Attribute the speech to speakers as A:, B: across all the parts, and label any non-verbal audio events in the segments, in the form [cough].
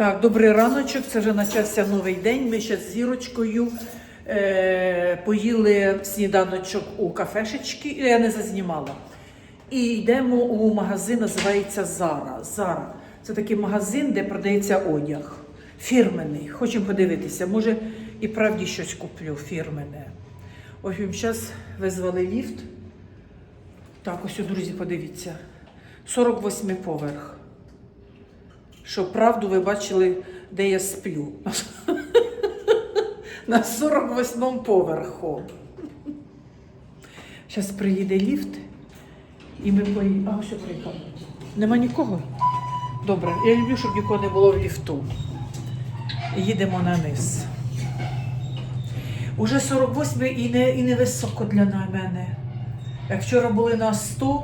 A: Так, добрий раночок. Це вже почався новий день. Ми ще з зірочкою е, поїли сніданочок у кафешечки. Я не зазнімала. І йдемо у магазин, називається Зара. Зара. Це такий магазин, де продається одяг. Фірменний. Хочемо подивитися. Може, і правді щось куплю фірменне. Общем, зараз визвали ліфт. Так, ось, друзі, подивіться. 48 поверх. Щоб правду ви бачили, де я сплю. [laughs] На 48 поверху. Зараз приїде ліфт, і ми поїдемо. А, ось приїхав. Нема нікого? Добре, я люблю, щоб нікого не було в ліфту. Їдемо на низ. Уже 48 і не, і не високо для мене. Як вчора були на 100,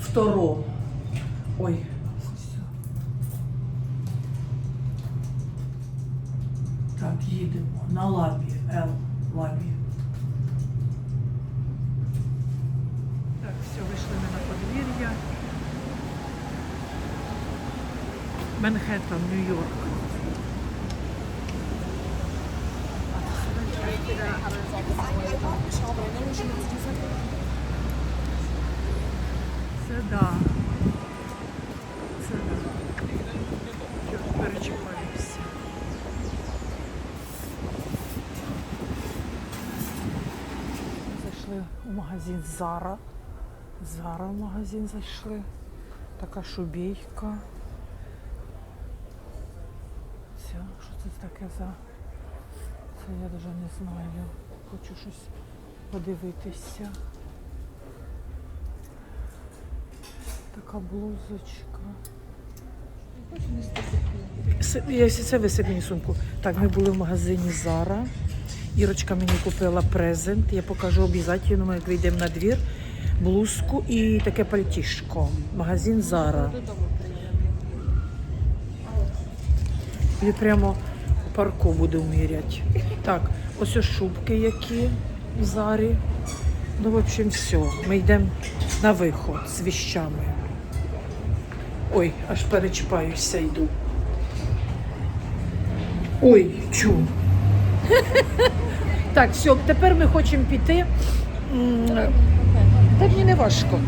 A: второ. Ой. Так, їдемо на лабі, Л лабі. Так, все, вийшли ми на подвір'я. Манхеттен, Нью-Йорк. Це да. Це да. Чого перечіпаємося. Зайшли у магазин Зара. Зара в магазин зайшли. Така шубейка. Це, що це таке за? Це я навіть не знаю. Хочу щось подивитися. Така блузочка. Я це висип мені сумку. Так, ми були в магазині Зара. Ірочка мені купила презент. Я покажу ми як вийдемо на двір. Блузку і таке пальтішко. Магазин Зара. І прямо парку буду міряти. Так, ось ось шубки які в Зарі. Ну, в общем, все. Ми йдемо на виход з віщами. Ой, аж перечіпаюся йду. Ой, чу. [laughs] Так, все, тепер ми хочемо піти. Та мені не важко.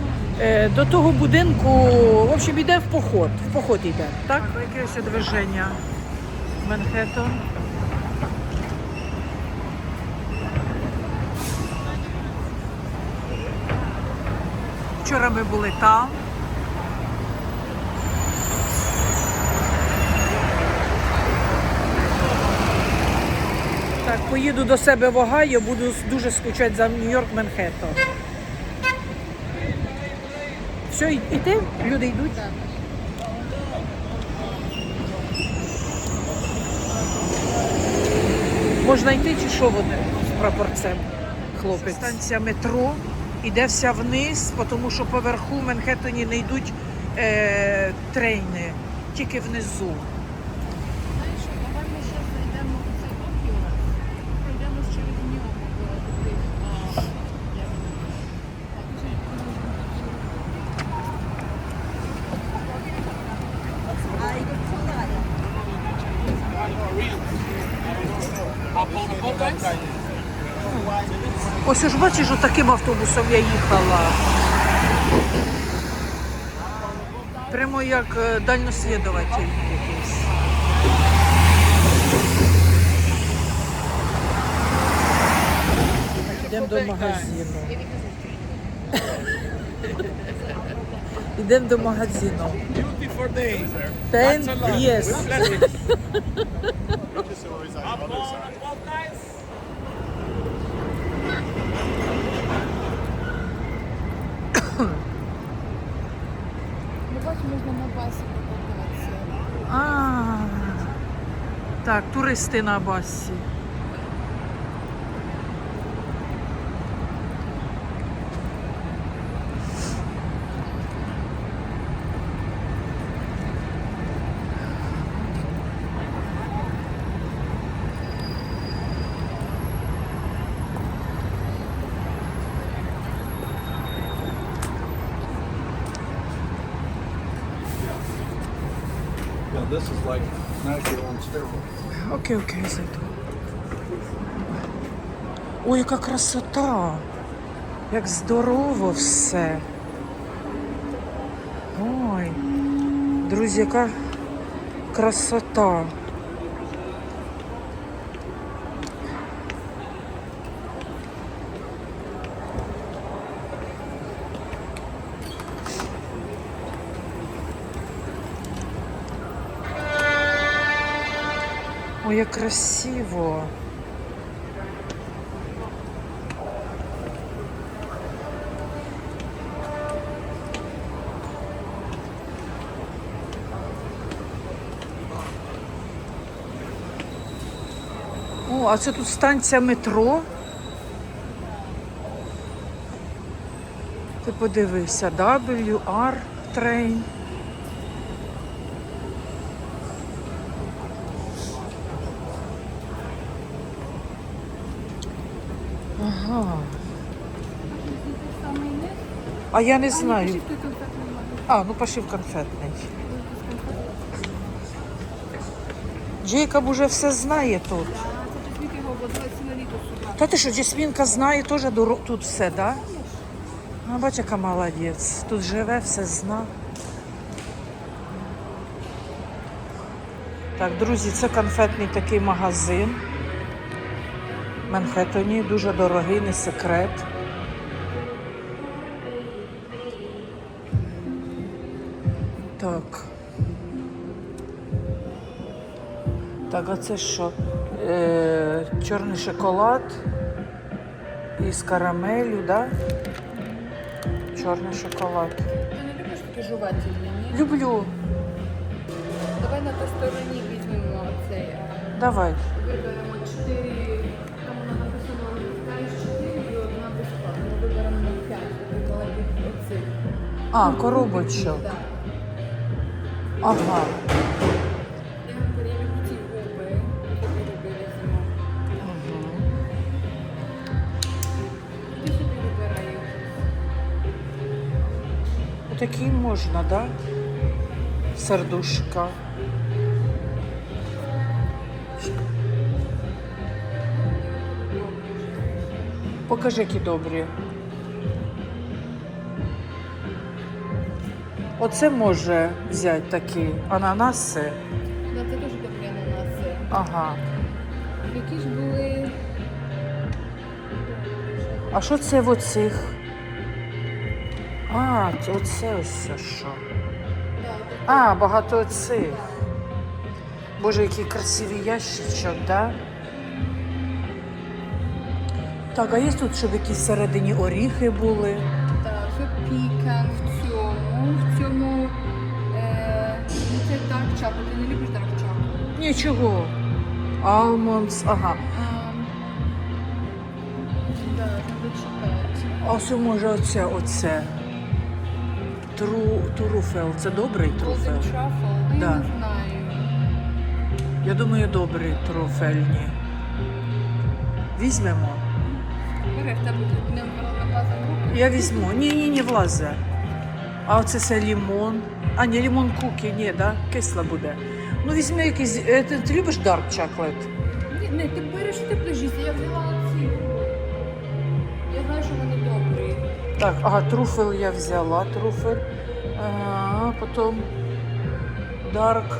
A: Е, До того будинку, в общем, йде в поход. В поход йде. Так? Якесь движення. Манхеттен. Вчора ми були там. Так, поїду до себе в Огайо, буду дуже скучати за Нью-Йорк Манхеттен. Все, йти? Люди йдуть? Можна йти чи що вони з прапорцем? Хлопець. Станція метро іде вся вниз, тому що поверху в Манхеттені не йдуть е, трейни, тільки внизу.
B: Знаєш, що, давай ми ще зайдемо у цей Токіо, пройдемо через нього до тих, а, як вони,
A: Ось ж бачиш, таким автобусом я їхала. Прямо як е, дальнослідуватель якийсь. Йдемо до магазину. [laughs] Йдемо до магазину. Ten
C: Thanks [laughs]
A: Так, туристи на басі.
C: Now, this is like natural
A: Окей, окей, зайду. Ой, яка красота! Як здорово все. Ой, друзі, яка красота. Як красиво. О, а це тут станція метро. Ти подивися, WR train. Ага.
B: Самий низ.
A: А я не знаю. А, ну пошив конфетний. Джейкоб уже все знає тут. Та ти що, Джесмінка знає теж тут все, так? Да? Ну, бач, яка молодець. Тут живе, все зна. Так, друзі, це конфетний такий магазин. В Манхеттені, дуже дорогий, не секрет. А це що? Е, чорний шоколад із карамелю, да? Чорний шоколад.
B: Ти не любиш такі жувательні, ні?
A: Люблю.
B: Давай на тій стороні візьмемо цей.
A: Давай.
B: Виберемо чотири, там вона написано розпускаєш чотири і одна безплатна. Ми виберемо на п'ять, маленьких оцих.
A: А, коробочок.
B: Так.
A: Ага. Такі можна, да? Сердушка. Покажи, які добрі. Оце може взяти такі ананаси.
B: Да, це дуже добрі ананаси.
A: Ага.
B: Які ж були...
A: А що це в оцих? А, це оце ось що. А, багато оцих. Боже, який красивий ящичок, да? Так, а є тут, щоб якісь всередині оріхи були.
B: Так, пікан в цьому. В цьому е, ну, це dark chocolate. Ти не любиш dark chocolate?
A: Нічого. Алмондс, ага.
B: Um, да, треба.
A: А ось може оце, оце. Тру, труфел. Це добрий труфел?
B: Truffle. Ну,
A: Да.
B: я не знаю.
A: Я думаю, добрий труфельні. Візьмемо.
B: Бери, в тебе тут не влаза руки.
A: Я візьму. Ні, ні, не влазе. А оце це лімон. А, ні, лімон кукі, ні, да? кисла буде. Ну візьми якийсь. е, Ти, ти любиш дарк чоклет?
B: Ні, не, ти береш, що ти. Я взяла
A: Так, ага, труфел я взяла, труфель. А, потім дарк.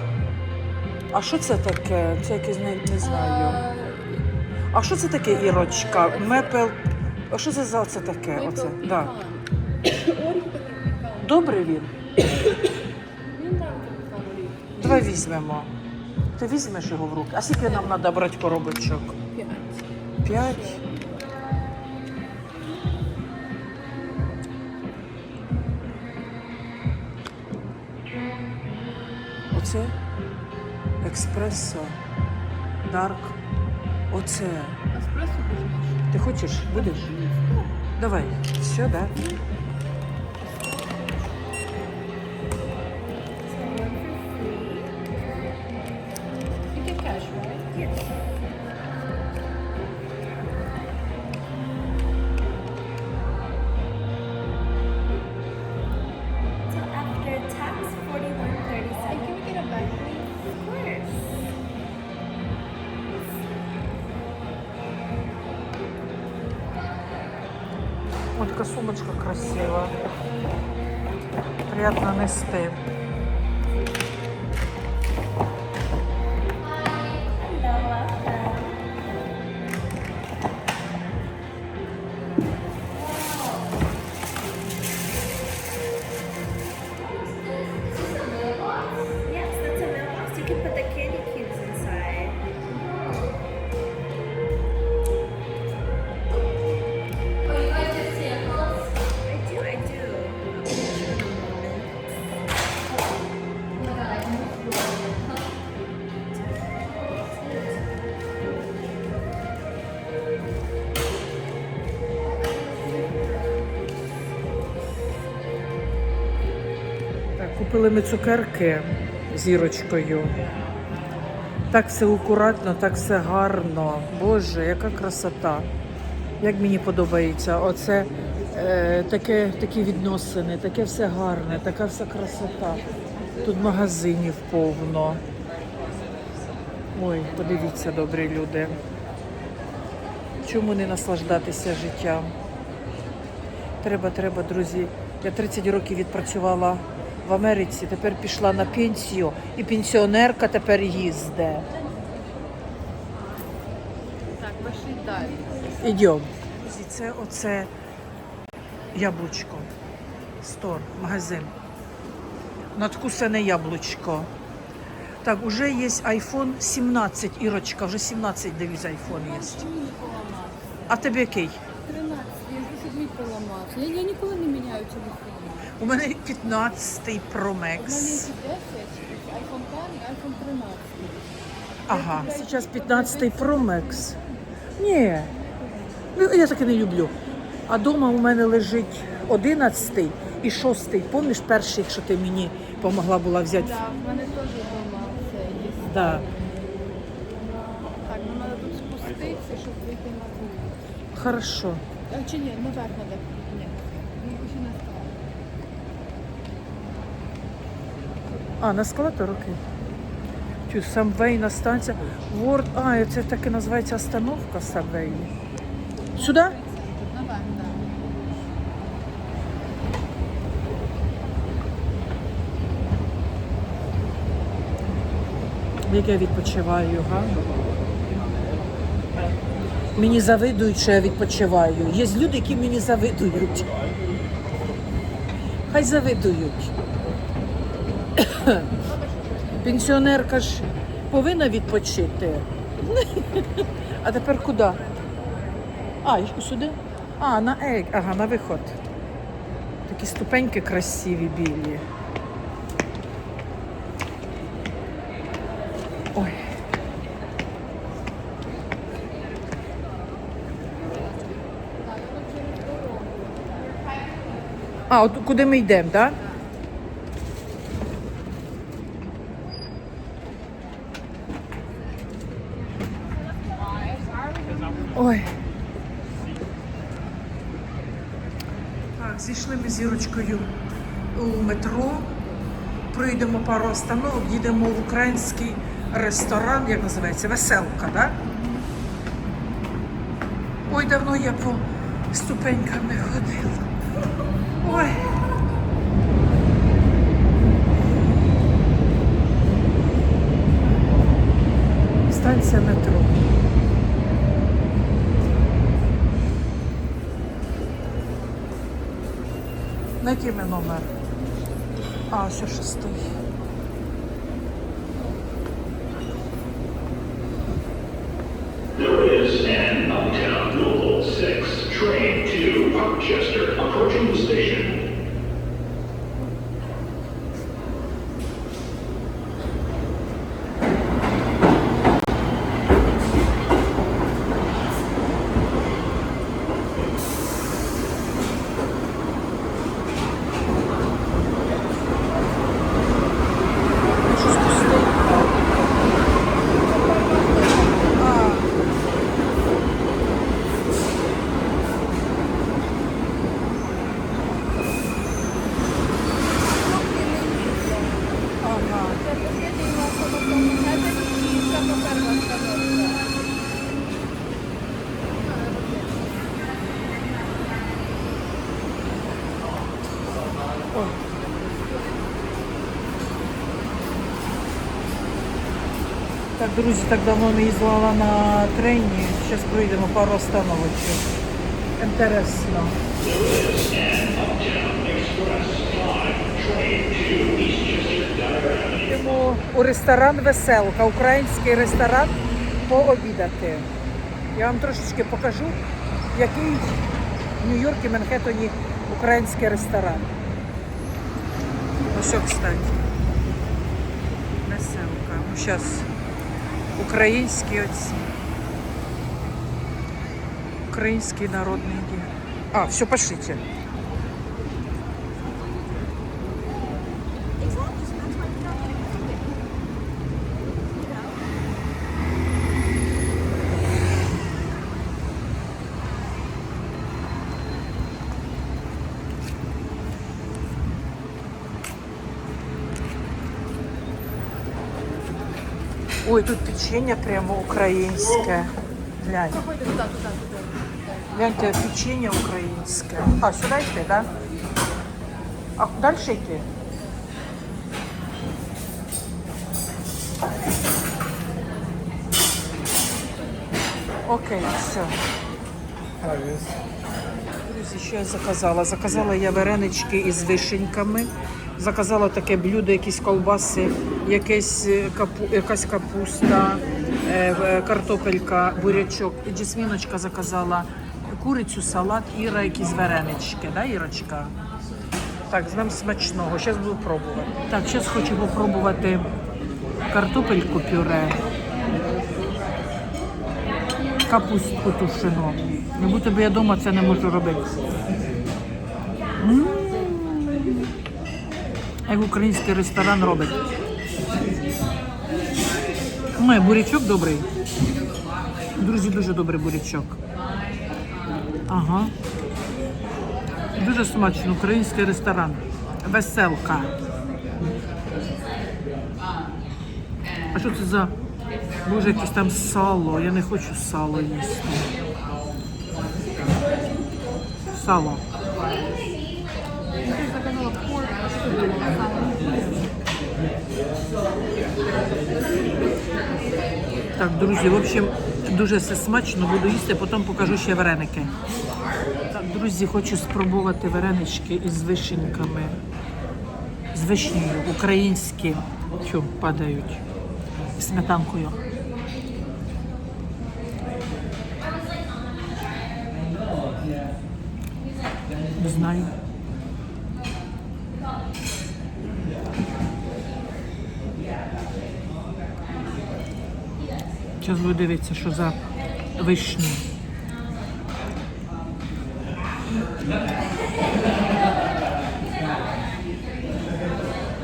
A: А що це таке? Це якесь не, не знаю.
B: А,
A: що це таке ірочка? Мепел. А що це за це таке? Оце? Да. Добрий він? Давай візьмемо. Ти візьмеш його в руки. А скільки нам треба брати коробочок?
B: П'ять.
A: П'ять. Оце експресо, дарк. Оце.
B: Еспресо?
A: Ти хочеш? Будеш? Давай. Все, да? Сумочка красива. Приятно нести. Купили ми цукерки зірочкою. Так все акуратно, так все гарно. Боже, яка красота. Як мені подобається, оце е, таке, такі відносини, таке все гарне, така вся красота. Тут магазинів повно. Ой, подивіться, добрі люди. Чому не наслаждатися життям? Треба, треба, друзі. Я 30 років відпрацювала в Америці, тепер пішла на пенсію, і пенсіонерка тепер їздить.
B: Так, пошли далі.
A: Ідемо. Це оце яблучко. Стор, магазин. Надкусане яблучко. Так, уже є iPhone 17, Ірочка, вже 17 дивись, iPhone є. А тебе який?
B: 13, я щоб мій поламався. Я, я ніколи не міняю телефон.
A: У мене 15 Pro
B: У мене є 10, iPhone 10 і iPhone 13.
A: Ага, зараз 15 Pro Max. Ні, ну, я таке не люблю. А вдома у мене лежить 11 і 6. Пам'ятаєш перший, що ти мені допомогла була взяти?
B: Да, в мене теж вдома це є.
A: Да.
B: Так, ну треба тут спуститися, щоб вийти на вулицю.
A: Хорошо.
B: А, чи ні, наверх треба. Ні. Ну, ще на
A: А, на ескалатор, окей. Чу, Самвейна станція. Ворд. А, це таке називається остановка Самвей. Сюди?
B: Так.
A: Як я відпочиваю, га? Мені завидують, що я відпочиваю. Є люди, які мені завидують. Хай завидують. Пенсіонерка ж повинна відпочити. А тепер куди? А, і сюди? А, на ек, ага, на виход. Такі ступеньки красиві білі. Ой. А, от куди ми йдемо, так? Да? Ой. Так, зійшли ми у метро. Пройдемо пару остановок, їдемо в український ресторан, як називається, веселка, так? Ой, давно я по ступенькам не ходила. Ой. Станція метро. На який номер? А, все шостий. Друзі, так давно не їздила на трені. Зараз пройдемо пару остановочок. Інтересно. Йдемо у ресторан Веселка, український ресторан пообідати. Я вам трошечки покажу, який в Нью-Йорку, Манхеттені український ресторан. Ось, кстати. Веселка. Ну, зараз українські оці. Український народний дім. А, все, пошлите. Ой, тут печенье прямо українське. Глянь. Гляньте, печенье українське. А, сюди йти, да? А далі йти? Окей, все. Друзі, що я заказала? Заказала я варенички із вишеньками. Заказала таке блюдо, якісь колбаси, якесь е, капу, якась капуста, е, е, картопелька, бурячок. Джесміночка заказала курицю, салат, Іра, якісь варенички, да, Ірочка? Так, з смачного. Зараз буду пробувати. Так, зараз хочу попробувати картопельку пюре, капустку тушену. Будь би я вдома це не можу робити. М. Як український ресторан робить. Ну, бурячок добрий. Друзі, дуже добрий бурячок. Ага. Дуже смачно, український ресторан. Веселка. А що це за боже, якесь там сало? Я не хочу сало їсти. Сало.
B: Ти заказала порк, а що ти думала саме?
A: Так, друзі, в общем, дуже все смачно, буду їсти, потім покажу ще вареники. Так, друзі, хочу спробувати варенички із вишеньками. З вишнею, українські, що падають, сметанкою. Буду дивитися, що за вишні.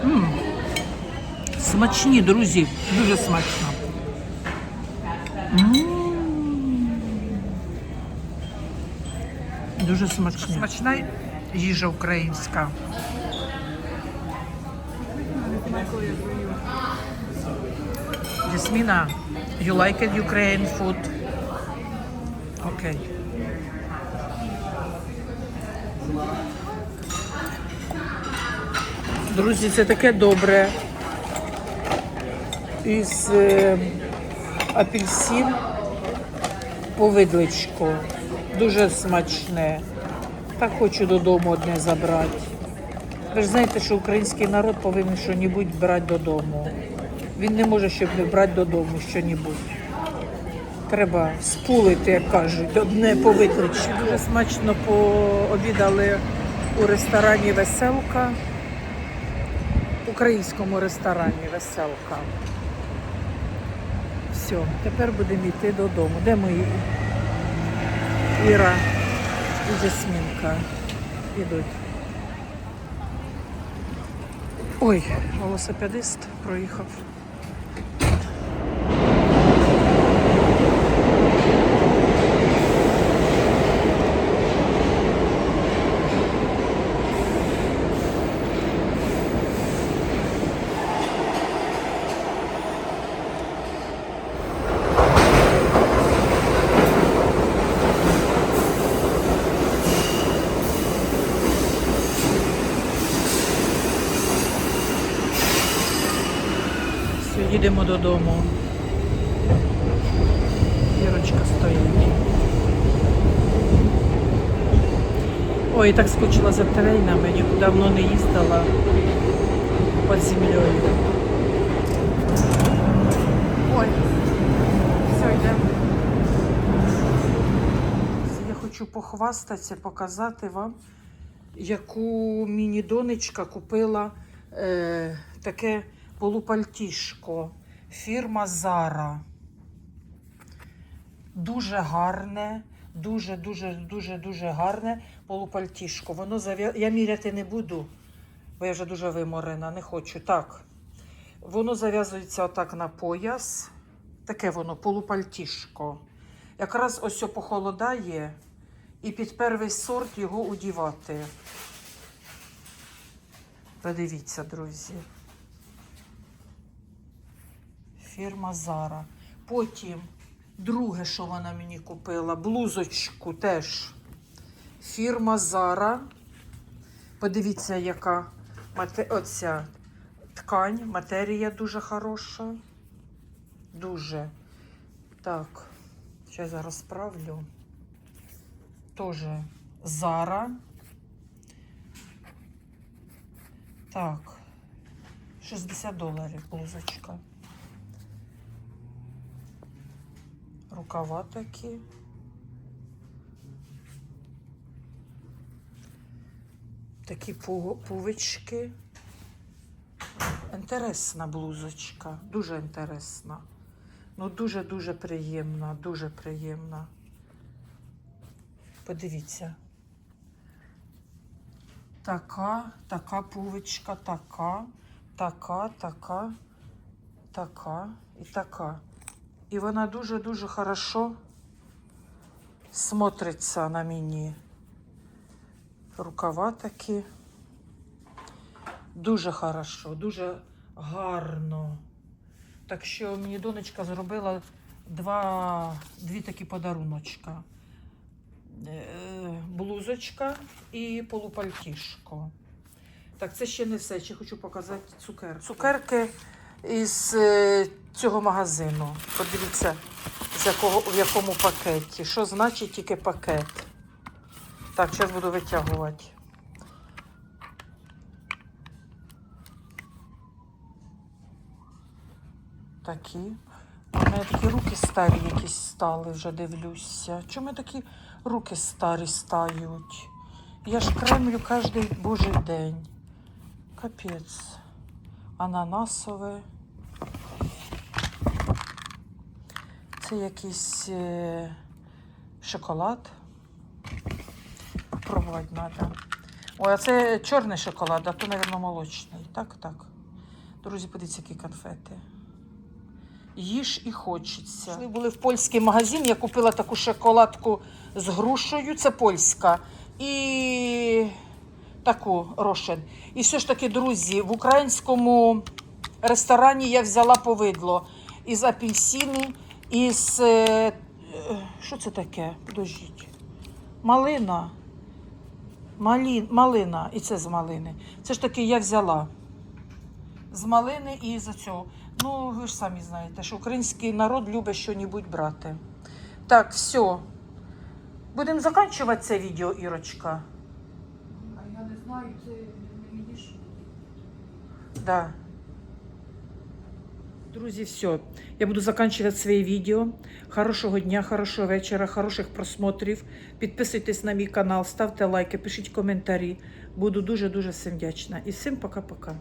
A: М. Смачні, друзі, дуже смачно. М. Дуже смачні. Смачна їжа українська. Jasmina, you like it Ukraine food? Okay. Друзі, це таке добре. Із е, апельсин повидличку. Дуже смачне. Так хочу додому одне забрати. Ви ж знаєте, що український народ повинен щось брати додому. Він не може, щоб не брати додому щось. Треба спулити, як кажуть, одне по викличі. Дуже смачно пообідали у ресторані Веселка. Українському ресторані Веселка. Все, тепер будемо йти додому. Де мої Іра і Жасмінка ідуть. Ой, велосипедист проїхав. Все, їдемо додому. Ірочка стоїть. Ой, так скучила за трейнами, давно не їздила під землею. Ой, все, йдемо. Я хочу похвастатися, показати вам, яку міні-донечка купила е, таке полупальтішко. Фірма Zara. Дуже гарне, дуже, дуже, дуже, гарне полупальтішко. Воно зав'я... Я міряти не буду, бо я вже дуже виморена, не хочу. Так. Воно зав'язується отак на пояс. Таке воно полупальтішко. Якраз ось похолодає, і під перший сорт його удівати. Подивіться, друзі. Фірма Zara. Потім друге, що вона мені купила, блузочку теж. Фірма Zara. Подивіться, яка мате... оця ткань, матерія дуже хороша. Дуже. Так, ще зараз справлю. Тоже Zara. Так, 60 доларів блузочка. Рукава такі. Такі пу- пувички. Інтересна блузочка, дуже інтересна. Ну, дуже-дуже приємна, дуже приємна. Подивіться. Така, така пувичка, така, така, така, така і така. І вона дуже-дуже хорошо смотриться на мені. Рукава такі. Дуже хорошо, дуже гарно. Так що мені донечка зробила два, дві такі подаруночка. Е, Блузочка і полупальтішко. Так, це ще не все. Ще хочу показати цукерки. Цукерки із е, цього магазину. Подивіться, з якого, в якому пакеті. Що значить тільки пакет? Так, зараз буду витягувати. Такі. У мене такі руки старі якісь стали, вже дивлюся. Чому такі руки старі стають? Я ж кремлю кожен божий день. Капець. Ананасове. Це якийсь е, шоколад. Пробувати треба. Ой, а це чорний шоколад, а то, мабуть, молочний. Так, так. Друзі, подивіться, які конфети. Їж і хочеться. Ми були в польський магазин, я купила таку шоколадку з грушею, це польська. І таку рошен. І все ж таки, друзі, в українському ресторані я взяла повидло із апельсини, із. е, е, Що це таке? Подождіть. Малина. Малі... Малина. І це з малини. Це ж таки я взяла з малини і з цього. Ну, ви ж самі знаєте, що український народ любить щось брати. Так, все. Будемо закінчувати це відео, Ірочка.
B: А я не знаю, це не мені ж.
A: Да. Друзі, все. Я буду закінчувати своє відео. Хорошого дня, хорошого вечора, хороших просмотрів. Підписуйтесь на мій канал, ставте лайки, пишіть коментарі. Буду дуже-дуже всім вдячна. І всім пока-пока.